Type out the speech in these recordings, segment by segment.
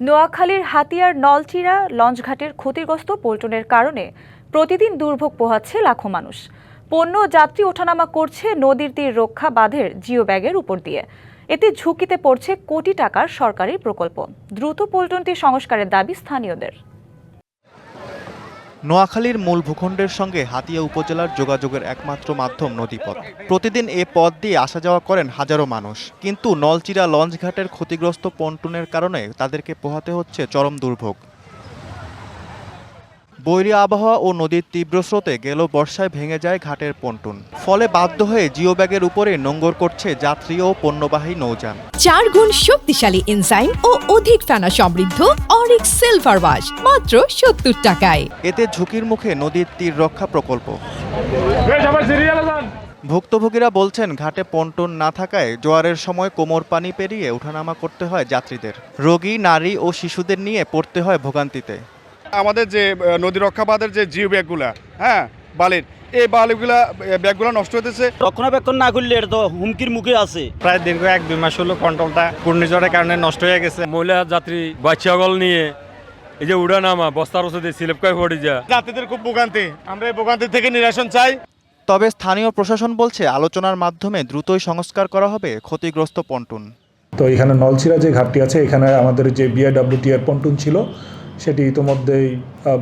নোয়াখালীর হাতিয়ার নলচিরা লঞ্চঘাটের ক্ষতিগ্রস্ত পল্টনের কারণে প্রতিদিন দুর্ভোগ পোহাচ্ছে লাখো মানুষ। পণ্য যাত্রী ওঠানামা করছে নদীর তীর রক্ষা বাঁধের জিও ব্যাগের উপর দিয়ে। এতে ঝুঁকিতে পড়ছে কোটি টাকার সরকারি প্রকল্প। দ্রুত পল্টনটি সংস্কারের দাবি স্থানীয়দের। নোয়াখালীর মূল ভূখণ্ডের সঙ্গে হাতিয়া উপজেলার যোগাযোগের একমাত্র মাধ্যম নদীপথ। প্রতিদিন এ পথ দিয়ে আসা যাওয়া করেন হাজারো মানুষ। কিন্তু নলচিরা লঞ্চঘাটের ক্ষতিগ্রস্ত পন্টুনের কারণে তাদেরকে পোহাতে হচ্ছে চরম দুর্ভোগ। বৈরী আবহাওয়া ও নদীর তীব্র স্রোতে গেল বর্ষায় ভেঙে যায় ঘাটের পন্টুন। ফলে বাধ্য হয়ে জিও ব্যাগের উপরে নোঙ্গর করছে যাত্রী ও পণ্যবাহী নৌযান। চার গুণ শক্তিশালী এনজাইম ও অধিক ফেনা সমৃদ্ধ অরিক সিলভার ওয়াশ মাত্র সত্তর টাকায়। এতে ঝুঁকির মুখে নদীর তীর রক্ষা প্রকল্প। ভুক্তভোগীরা বলছেন ঘাটে পন্টন না থাকায় জোয়ারের সময় কোমর পানি পেরিয়ে ওঠানামা করতে হয় যাত্রীদের। রোগী নারী ও শিশুদের নিয়ে পড়তে হয় ভোগান্তিতে। আমাদের যে নদী রক্ষাবাদের যে জিও ব্যাগগুলা হ্যাঁ বালির এই বালিগুলা ব্যাগগুলা নষ্ট হতেছে রক্ষণাবেক্ষণ না করলে এটা তো হুমকির মুখে আছে। প্রায় দীর্ঘ এক দুই মাস হলো কন্ট্রোলটা ঘূর্ণিঝড়ের কারণে নষ্ট হয়ে গেছে। মহিলা যাত্রী বাচ্চাগল নিয়ে এই যে উড়ানামা বস্তার ওষুধে স্লিপ করে পড়ে যা যাত্রীদের খুব ভোগান্তি। আমরা এই ভোগান্তি থেকে নিরাসন চাই। তবে স্থানীয় প্রশাসন বলছে আলোচনার মাধ্যমে দ্রুতই সংস্কার করা হবে ক্ষতিগ্রস্ত পন্টুন। তো এখানে নলছিরা যে ঘাটটি আছে এখানে আমাদের যে বিআইডব্লিউটি এর পন্টুন ছিল সেটি ইতোমধ্যেই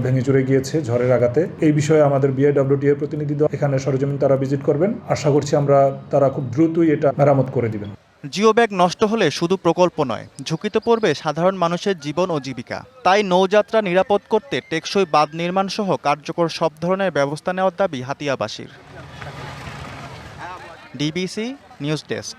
ভেঙে চুরে গিয়েছে ঝড়ের আঘাতে। এই বিষয়ে আমাদের বিআইডব্লিউটি এর প্রতিনিধি দল এখানে সরজমিন তারা ভিজিট করবেন। আশা করছি আমরা তারা খুব দ্রুতই এটা মেরামত করে দিবেন। জিও ব্যাগ নষ্ট হলে শুধু প্রকল্প নয়, ঝুঁকিতে পড়বে সাধারণ মানুষের জীবন ও জীবিকা। তাই নৌযাত্রা নিরাপদ করতে টেকসই বাঁধ নির্মাণ সহ কার্যকর সব ধরনের ব্যবস্থা নেওয়ার দাবি হাতিয়াবাসীর। DBC news desk